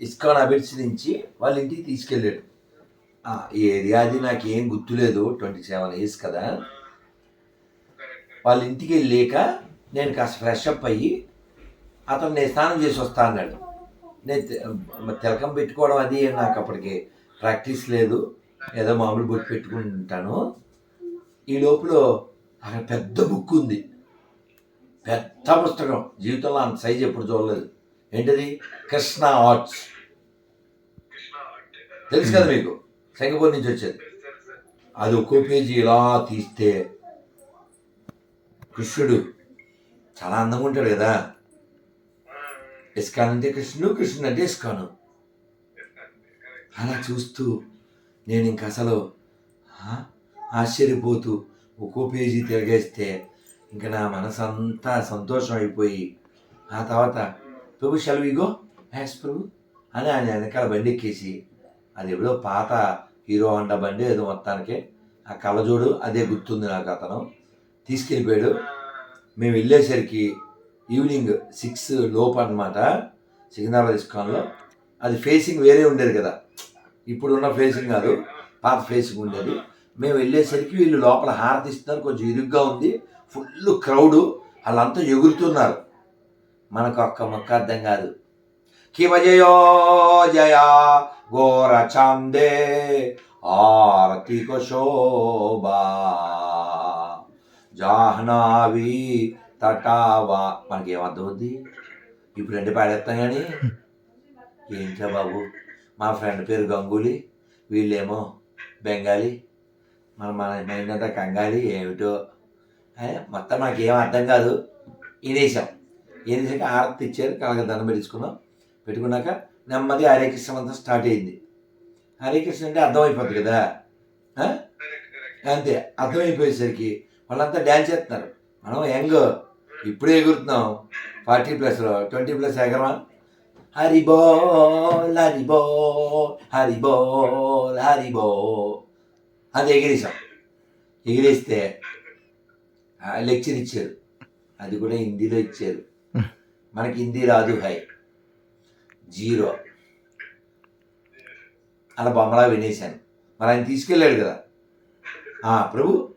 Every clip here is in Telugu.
ఇస్కాన్ అబిడ్స్ నుంచి వాళ్ళ ఇంటికి తీసుకెళ్ళాడు. ఈ ఏరియాది నాకు ఏం గుర్తులేదు ట్వంటీ సెవెన్ ఇయర్స్ కదా. వాళ్ళ ఇంటికి వెళ్ళాక నేను కాస్త ఫ్రెష్ అప్ అయ్యి అతను నేను స్నానం చేసి వస్తా అన్నాడు. నేను తిలకం పెట్టుకోవడం అది నాకు అప్పటికి ప్రాక్టీస్ లేదు. ఏదో మామూలు బుక్ పెట్టుకుంటాను. ఈ లోపల అక్కడ పెద్ద బుక్ ఉంది. పెద్ద పుస్తకం. జీవితంలో అంత సైజ్ ఎప్పుడు చూడలేదు. ఏంటిది? కృష్ణ ఆర్ట్స్. తెలుసు కదా మీకు? సింగపూర్ నుంచి వచ్చేది. అది ఒక్కో పేజీ ఇలా తీస్తే కృష్ణుడు చాలా అందంగా ఉంటాడు కదా. ఇస్కాన్ అంటే కృష్ణుడు కృష్ణుడు అంటే ఇస్కాను. అలా చూస్తూ నేను ఇంక అసలు ఆశ్చర్యపోతూ ఒక్కో పేజీ తిరగేస్తే ఇంకా నా మనసు అంతా సంతోషం అయిపోయి ఆ తర్వాత ప్రభు షల్విగో యాస్ ప్రభు. అని ఆయన వెనకాల బండి ఎక్కేసి అది ఎప్పుడో పాత హీరో హోండా బండి ఏదో మొత్తానికి ఆ కళ్ళజోడు అదే గుర్తుంది నాకు అతను. తీసుకెళ్ళిపోయాడు. మేము వెళ్ళేసరికి ఈవినింగ్ సిక్స్ లోపు అనమాట సికింద్రాబాద్ ఇస్కాన్లో. అది ఫేసింగ్ వేరే ఉండేది కదా. ఇప్పుడున్న ఫేసింగ్ కాదు పాత ఫేసింగ్ ఉండేది. మేము వెళ్ళేసరికి వీళ్ళు లోపల హారతిస్తున్నారు కొంచెం ఇరుగ్గా ఉంది ఫుల్ క్రౌడు వాళ్ళంతా ఎగురుతున్నారు. మనకు ఒక్క ముక్క అర్థం కాదు. కిమజయో జయ ఘోర చాందే ఆరతిక శోభా జాహ్నావి తటావా. మనకి ఏమర్థమవుద్ది ఇప్పుడు రెండు పాడేస్తాం కానీ ఏంటో బాబు? మా ఫ్రెండ్ పేరు గంగూలీ. వీళ్ళేమో బెంగాలీ. మన మన మైందంతా కంగాలి ఏమిటో? మొత్తం నాకు అర్థం కాదు. ఏం ఇనేసాక ఆరతి ఇచ్చారు అలాగే దండం పెట్టించుకున్నాం పెట్టుకున్నాక నెమ్మది హరే కృష్ణ అంతా స్టార్ట్ అయింది. హరే కృష్ణ అంటే అర్థమైపోతుంది కదా? అంతే అర్థమైపోయేసరికి వాళ్ళంతా డ్యాన్స్ చేస్తున్నారు. మనం యంగ్ ఇప్పుడే ఎగురుతున్నాం. ఫార్టీ ప్లస్లో ట్వంటీ ప్లస్ ఎగరమా? హరిబో హరిబో హరిబో హరిబో అది ఎగిరేసాం ఎగిరేస్తే లెక్చర్ ఇచ్చారు. అది కూడా హిందీలో ఇచ్చారు. మనకి హిందీ రాదు హై. జీరో. అలా బొమ్మలా వినేశాను. మరి ఆయన తీసుకెళ్ళాడు కదా. ఆ, ప్రభు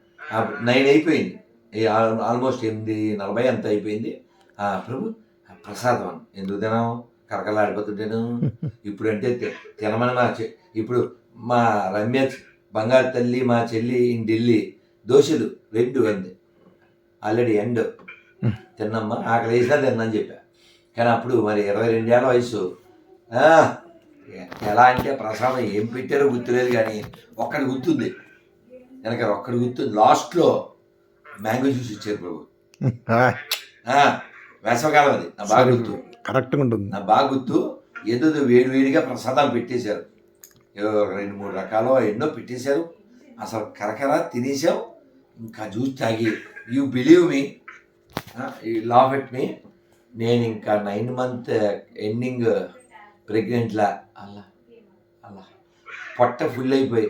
నైన్ అయిపోయింది. ఆల్మోస్ట్ ఎనిమిది నలభై అంత అయిపోయింది. ఆ, ప్రభు ప్రసాదం అని. ఎందుకు తినాం కరకలాడిపోతుంటాను ఇప్పుడు అంటే తి- తినమని మా చె- ఇప్పుడు మా రమ్య బంగారు తల్లి మా చెల్లి ఇన్ ఢిల్లీ. దోశలు రెండు అంది. Already end. తిన్నమ్మా ఆకలి వేసినా తిన్నాను చెప్పా. కానీ అప్పుడు మరి ఇరవై రెండేళ్ళ వయసు. ఎలా అంటే ప్రసాదం ఏం పెట్టారో గుర్తులేదు కానీ ఒక్కడి గుర్తుంది. వెనక ఒక్కడి గుర్తుంది. లాస్ట్లో మ్యాంగో జ్యూస్ ఇచ్చారు ప్రభు. వేసవకాలం అది. నా బాగా గుర్తు. కరెక్ట్గా ఉంటుంది. నా బాగా గుర్తు. ఏదో వేడి వేడిగా ప్రసాదాలు పెట్టేశారు. రెండు మూడు రకాలు ఎన్నో పెట్టేశారు. అసలు కరకర తినేసాం ఇంకా జ్యూస్ తాగి. You believe me. You laugh at me నేను ఇంకా నైన్ మంత్ ఎండింగ్ ప్రెగ్నెంట్లా. అలా అలా. పొట్ట ఫుల్ అయిపోయి.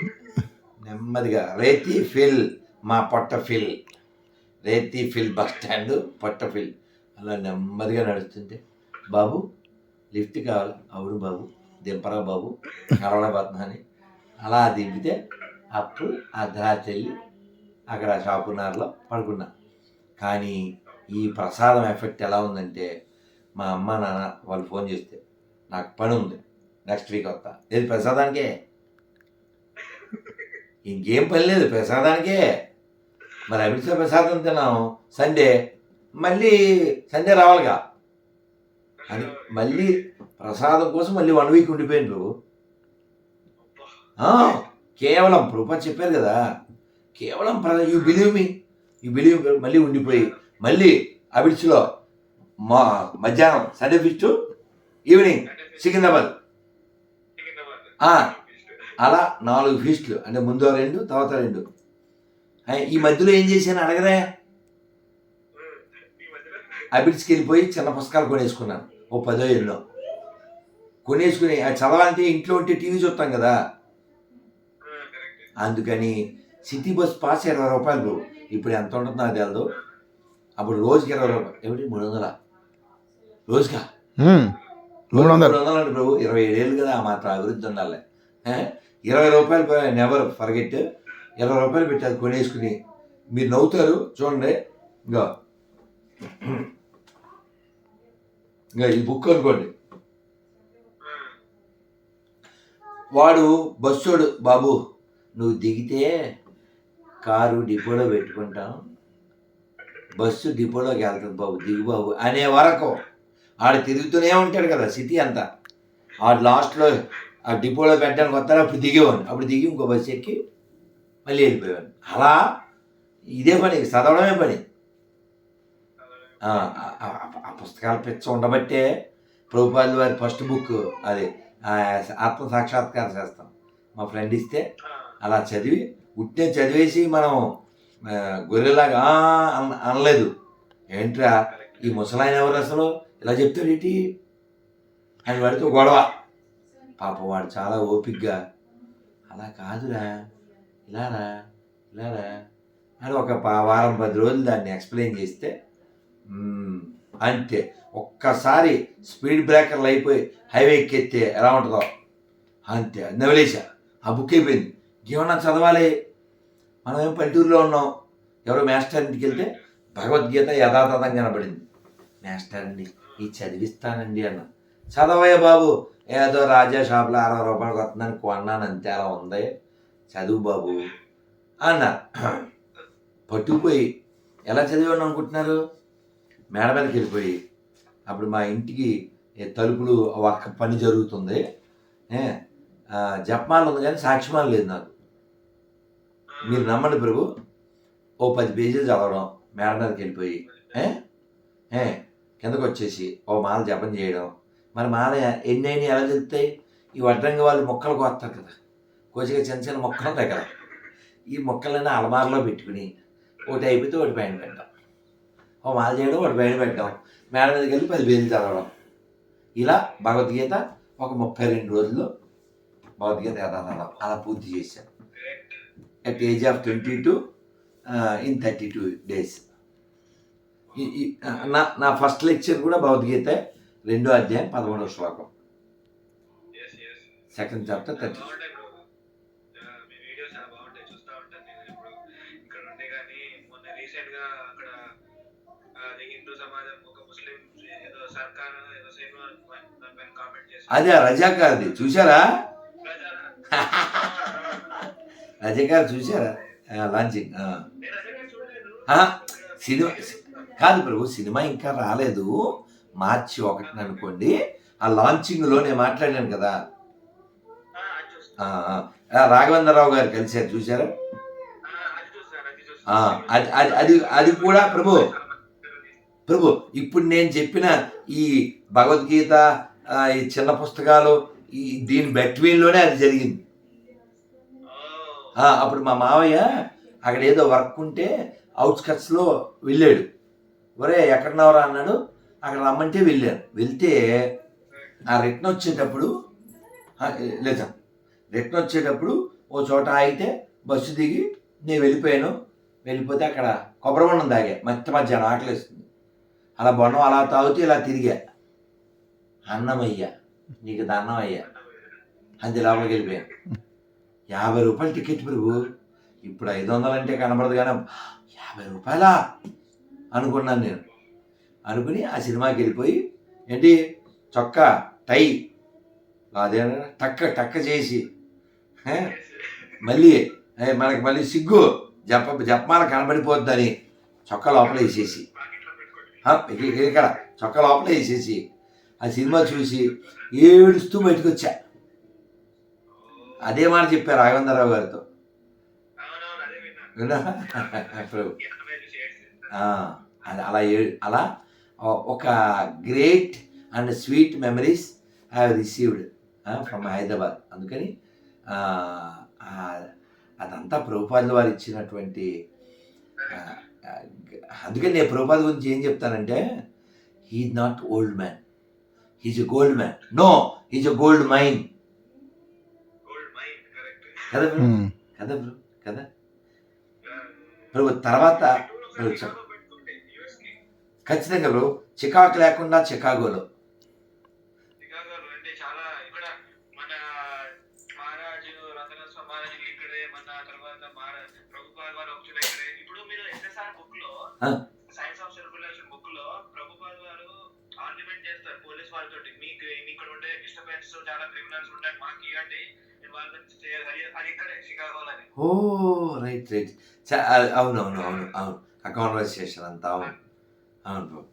నెమ్మదిగా. రేతి ఫిల్ మా పొట్ట ఫిల్ రేతి ఫిల్ బస్ స్టాండ్ పొట్ట ఫిల్ అలా నెమ్మదిగా నడుస్తుంటే బాబు లిఫ్ట్ కావాలి? అవును బాబు. దింపరా బాబు. కరోనా అని. అలా దింపితే అప్పుడు ఆ వెళ్ళి అక్కడ షాపునార్లో పడుకున్నా. కానీ ఈ ప్రసాదం ఎఫెక్ట్ ఎలా ఉందంటే మా అమ్మ నాన్న వాళ్ళు ఫోన్ చేస్తే నాకు పని ఉంది నెక్స్ట్ వీక్ వస్తా. లేదు ప్రసాదానికే? ఇంకేం పని లేదు ప్రసాదానికే. మరి అమిత్ ప్రసాదం తిన్నాం సండే మళ్ళీ సండే రావాలిగా. అని మళ్ళీ ప్రసాదం కోసం మళ్ళీ వన్ వీక్ ఉండిపోయిండ్రు కేవలం ప్రూప చెప్పారు కదా కేవలం you believe me you believe మళ్ళీ ఉండిపోయి మళ్ళీ అబిడ్స్లో మా మధ్యాహ్నం సండే ఫిస్ట్ ఈవినింగ్ సికింద్రాబాద్ అలా నాలుగు ఫీస్ట్లు అంటే ముందు రెండు తర్వాత రెండు. ఈ మధ్యలో ఏం చేశాను అడగరా? అబిడ్స్కి వెళ్ళిపోయి చిన్న పుస్తకాలు కొనేసుకున్నాను ఓ పదో ఏళ్ళలో. కొనేసుకుని అది చదవాలంటే ఇంట్లో ఉంటే టీవీ చూస్తాం కదా. అందుకని సిటీ బస్ పాస్ ఇరవై రూపాయలు. ఇప్పుడు ఎంత ఉంటుందో నాకు తెలియదు అప్పుడు రోజుకి ఇరవై రూపాయలు. ఏమిటి? మూడు వందల? రోజుకా? మ్మ్. మూడు వందలు. మూడు వందలు అండి ప్రభు. ఇరవై ఏడేళ్ళు కదా ఆ మాత్రం అభివృద్ధి ఉండాలి? ఇరవై రూపాయలు నెవర్ ఫర్గెట్ ఇరవై రూపాయలు పెట్టి అది కొనేసుకుని. మీరు నవ్వుతారు చూడండి. ఇంకా. ఇంకా ఈ బుక్ అనుకోండి. వాడు బస్సోడు బాబు నువ్వు దిగితే కారు డిపోలో పెట్టుకుంటాం. బస్సు డిపోలోకి వెళ్తుంది బాబు దిగు బాబు అనే వరకు. ఆడు తిరుగుతూనే ఉంటాడు కదా సిటీ అంతా. ఆడు లాస్ట్లో ఆ డిపోలో పెట్టడానికి వస్తాడు అప్పుడు దిగేవాడిని. అప్పుడు దిగి ఇంకో బస్సు ఎక్కి మళ్ళీ వెళ్ళిపోయాను అలా ఇదే పని చదవడమే పని. ఆ, ఆ- ఆ- ఆ పుస్తకాలు పిచ్చ ఉండబట్టే ప్రభుపాది వారి ఫస్ట్ బుక్ అది ఆ, ఆత్మ సాక్షాత్కార చేస్తాం. మా ఫ్రెండ్ ఇస్తే అలా చదివి ఉట్టే చదివేసి మనం ఆ, గొర్రెలాగా అన- అనలేదు. ఏంట్రా ఈ ముసలాయన ఎవరు అసలు? ఇలా చెప్తాడు ఏంటి? అని వాడితో గొడవ. పాపం వాడు చాలా ఓపిగ్గా అలా కాదురా ఇలారా ఇలారా? అని ఒక పా- వారం పది రోజులు దాన్ని ఎక్స్ప్లెయిన్ చేస్తే అంతే. ఒక్కసారి స్పీడ్ బ్రేకర్లు అయిపోయి హైవే ఎక్కెత్తే ఎలా ఉంటుందో? అంతే. నవలేశా ఆ బుక్ అయిపోయింది. ఏమన్నా చదవాలి? మనం ఏం పల్లెటూరులో ఉన్నాం? ఎవరో మాస్టర్ ఇంటికి వెళ్తే భగవద్గీత యథాతథం కనబడింది మాస్టర్ అండి ఇది చదివిస్తానండి అన్న. చదవయ్య బాబు ఏదో రాజా షాప్లో అరవై రూపాయలకు వస్తుందని కొన్నాను అంతే అలా ఉంది? చదువు బాబు అన్నారు పట్టుకుపోయి ఎలా చదివాను అనుకుంటున్నారు? మేడ మీదకి వెళ్ళిపోయి అప్పుడు మా ఇంటికి తలుపులు ఒక్క పని జరుగుతుంది. ఏ, జపమాల ఉంది కానీ సాక్ష్యమాలు లేదు నాకు. మీరు నమ్మండి ప్రభు. ఓ పది పేజీలు చదవడం మేడ మీదకి వెళ్ళిపోయి ఏ? కిందకు వచ్చేసి ఓ మాల జపం చేయడం. మరి మాల ఎన్ని అయినా ఎలా చెప్తాయి ఈ వడ్రంగి వాళ్ళు మొక్కలు కోస్తారు కదా. కోసిగా చిన్న చిన్న మొక్కలు ఉంటాయి కదా. ఈ మొక్కలన్నీ అలమారలో పెట్టుకుని ఒకటి అయిపోతే ఒకటి పైన పెట్టడం. ఓ మాల చేయడం ఒకటి పైన పెట్టడం. మేడ మీదకి వెళ్ళి పది పేజీలు చదవడం. ఇలా భగవద్గీత ఒక ముప్పై రెండు రోజుల్లో భగవద్గీత యథాతథం. అలా పూర్తి చేశాను at age of twenty two in thirty two days నా నా ఫస్ట్ లెక్చర్ కూడా భగవద్గీత రెండో అధ్యాయం పదమూడవ శ్లోకం. సెకండ్ చాప్టర్ థర్టీ అదే రజాకార్ది. చూసారా రజాకార్ చూసారా లాంచింగ్ సినిమా కాదు ప్రభు సినిమా ఇంకా రాలేదు. మార్చి ఒకటిని అనుకోండి. ఆ లాంచింగ్లో నేను మాట్లాడాను కదా. రాఘవేంద్రరావు గారు కలిశారు చూసారా ఆ, అది అది అది అది అది కూడా ప్రభు ప్రభు ఇప్పుడు నేను చెప్పిన ఈ భగవద్గీత ఈ చిన్న పుస్తకాలు ఈ దీని బెట్వీన్లోనే అది జరిగింది. అప్పుడు మా మావయ్య అక్కడ ఏదో వర్క్ ఉంటే అవుట్స్కట్స్లో వెళ్ళాడు. ఒరే ఎక్కడున్నావురా అన్నాడు. అక్కడ రమ్మంటే వెళ్ళాను. వెళ్తే ఆ రిటర్న్ వచ్చేటప్పుడు లేదా రిటర్న్ వచ్చేటప్పుడు ఓ చోట ఆగితే బస్సు దిగి నేను వెళ్ళిపోయాను. వెళ్ళిపోతే అక్కడ కొబ్బరి బొండం తాగా. మధ్య మధ్యాహ్నం ఆకలిస్తుంది అలా బొండం అలా తాగుతూ ఇలా తిరిగా. అన్నమయ్య. నీకు దన్నం అయ్యా. అంతే లోపలికి వెళ్ళిపోయాను. యాభై రూపాయలు టికెట్ ప్రభు ఇప్పుడు ఐదు వందలు అంటే కనబడదు కానీ యాభై రూపాయలా? అనుకున్నాను నేను. అనుకుని ఆ సినిమాకి వెళ్ళిపోయి ఏంటి? చొక్కా టై. అదే టక్క టక్క చేసి. మళ్ళీ మనకి మళ్ళీ సిగ్గు. జప జపమాల కనబడిపోద్దని చొక్కా లోపల వేసేసి. ఇక్కడ. చొక్కా లోపల వేసేసి. ఆ సినిమా చూసి ఏడుస్తూ బయటకు వచ్చా. అదే మాట చెప్పారు రాఘవేంద్రరావు గారితో? ప్రభు అలా ఏ- అలా ఒక great and sweet memories I have received from Hyderabad. అందుకని అదంతా ప్రభుపాదుల వారు ఇచ్చినటువంటి అందుకని నేను ప్రభుపాద గురించి ఏం చెప్తానంటే he's not old man. He's a gold man. No he's a gold mine. Mind కదా బ్రో. కదా బ్రో? కదా? ప్రభు తర్వాత ఖచ్చితంగా బ్రో చికాకు లేకుండా చికాగోలో. చికాగో మన మహారాజు రంగనాథ మహారాజు ఇక్కడే మన తర్వాత మహారాజ్ ప్రభుపాల్ వారు వచ్చుడు ఇక్కడే ఇప్పుడు మీరు ఎస్ఎస్ఆర్ బుక్లో ఆ. సైన్స్ ఆఫ్ బుక్లో ప్రభుపాల్ వారు ఆర్గ్యుమెంట్ చేస్తారు పోలీస్ వాళ్ళతో మీకు ఇక్కడ ఉండే డిస్టర్బెన్స్ చాలా క్రిమినల్స్ ఉంటాయి మాకు ఇవ్వండి. Oh right right. అవును అవును అవును అవును. ఆ కాన్వర్సేషన్ అంతా అవును. అవును బాబు.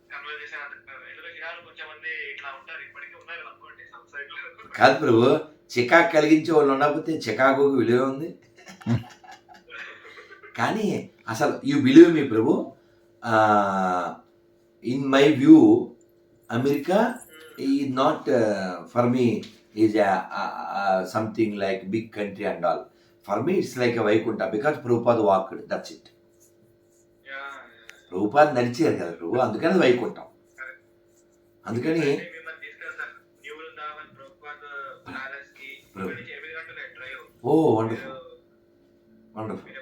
కాదు ప్రభు చికాకు కలిగించే వాళ్ళు ఉండకపోతే చికాగోకి విలువ ఉంది. కానీ అసలు you believe me Prabhu? In my view America ఈ not for me is something like big country and all for me it's like a Vaikuntha because Prabhupad walked that's it Prabhupad నడిచారు కదా ప్రభు అందుకని వైకుంఠం అందుకని ఓ వండర్ఫుల్ వండర్ఫుల్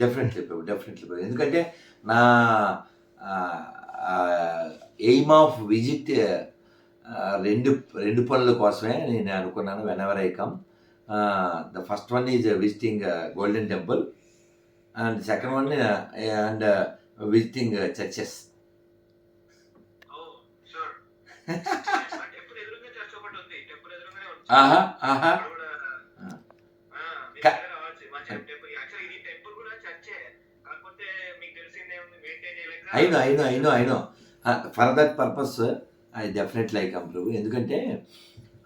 డెఫినెట్లీ ప్రభు డెఫినెట్లీ ప్రభు. ఎందుకంటే నా ఎయిమ్ ఆఫ్ విజిట్ రెండు రెండు పనుల కోసమే నేను అనుకున్నాను whenever I come the first one is visiting Golden Temple and second one and visiting churches ఆహా ఆహా. I know I know I know I know for that purpose I definitely I come ప్రభు ఎందుకంటే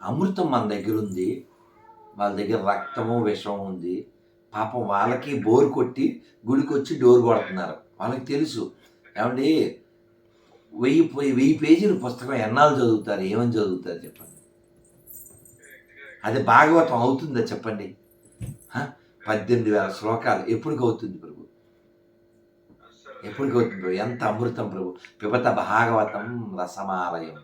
అమృతం మన దగ్గర ఉంది వాళ్ళ దగ్గర రక్తము విషం ఉంది. పాపం వాళ్ళకి బోర్ కొట్టి గుడికి వచ్చి డోర్ కొడుతున్నారు. వాళ్ళకి తెలుసు. ఏమండి? వెయ్యి పోయి వెయ్యి పేజీల పుస్తకం ఎన్నాళ్ళు చదువుతారు? ఏమని చదువుతారు చెప్పండి? అది భాగవతం అవుతుందా చెప్పండి? పద్దెనిమిది వేల శ్లోకాలు. ఎప్పటికి అవుతుంది ఎప్పుడు అస్సలు. ఎంత అమృతం ప్రభు? పిబత భాగవతం రసమాలయం.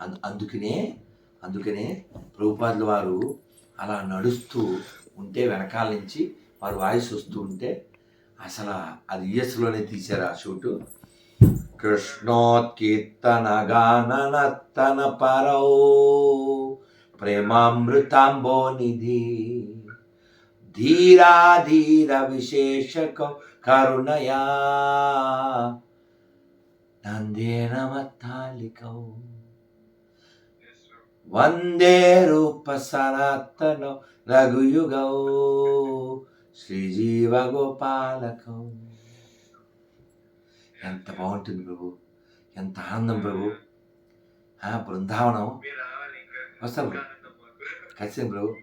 అందు- అందుకనే అందుకనే ప్రభుపాదుల వారు అలా నడుస్తూ ఉంటే వెనకాల నుంచి వారు వాయిస్ వస్తూ ఉంటే అసలు అది యుఎస్లోనే తీశారు ఆ షూటు. కృష్ణోత్కీర్తన గాననత్తన పరో ప్రేమామృతాంబో నిధి ధీరా ధీర విశేషకం కరుణయా నందేన మత్తాలికౌ Yes, sir. వందే రూప సనాతన రఘుయుగౌ శ్రీజీవ గోపాలకౌ ఎంత బాగుంటుంది ప్రభు. ఎంత ఆనందం ప్రభు. బృందావనం. వస్తాం. ఖచ్చితంగా ప్రభు.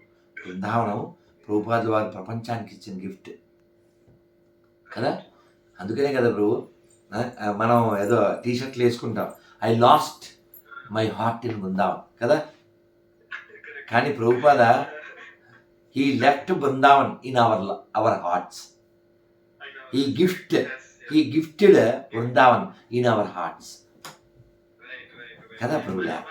బృందావనం. ప్రభుపాదుల వారు ప్రపంచానికి ఇచ్చిన గిఫ్ట్. కదా? అందుకనే కదా ప్రభు? మనం ఏదో టీ షర్ట్లు వేసుకుంటాం. I lost my heart in Brindavan కదా? కానీ Prabhupada he left Brindavan in our our hearts. He gift he gifted Brindavan in our hearts. కదా ప్రభులా?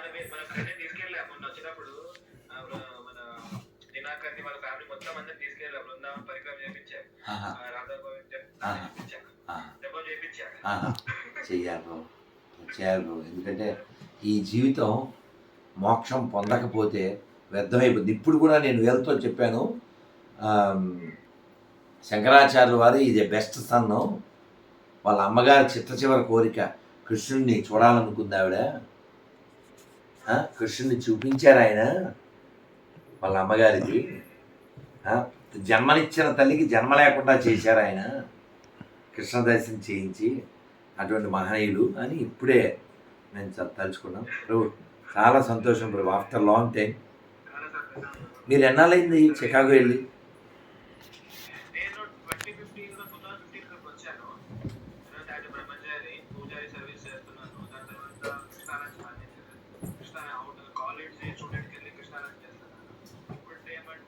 చెయ్యాలి బాబు. చేయాలి బాబు. ఎందుకంటే ఈ జీవితం మోక్షం పొందకపోతే వ్యర్థమైపోతుంది. ఇప్పుడు కూడా నేను వీళ్ళతో చెప్పాను. శంకరాచార్యుల వారు ఇది బెస్ట్ సన్ను వాళ్ళ అమ్మగారి చిట్ట చివరి కోరిక. కృష్ణుడిని చూడాలనుకుంది ఆవిడ. కృష్ణుడిని చూపించారు ఆయన. వాళ్ళ అమ్మగారికి ఆ, జన్మనిచ్చిన తల్లికి జన్మ లేకుండా చేశారు ఆయన. కృష్ణ దర్శనం చేయించి అటువంటి మహనీయులు అని ఇప్పుడే మేము తలుచుకున్నాం ప్రభు చాలా సంతోషం ప్రభు. ఆఫ్టర్ లాంగ్ టైం మీరు ఎన్నాళ్ళైంది చికాగో వెళ్ళి?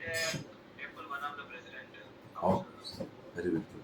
Yeah. ట్వంటీ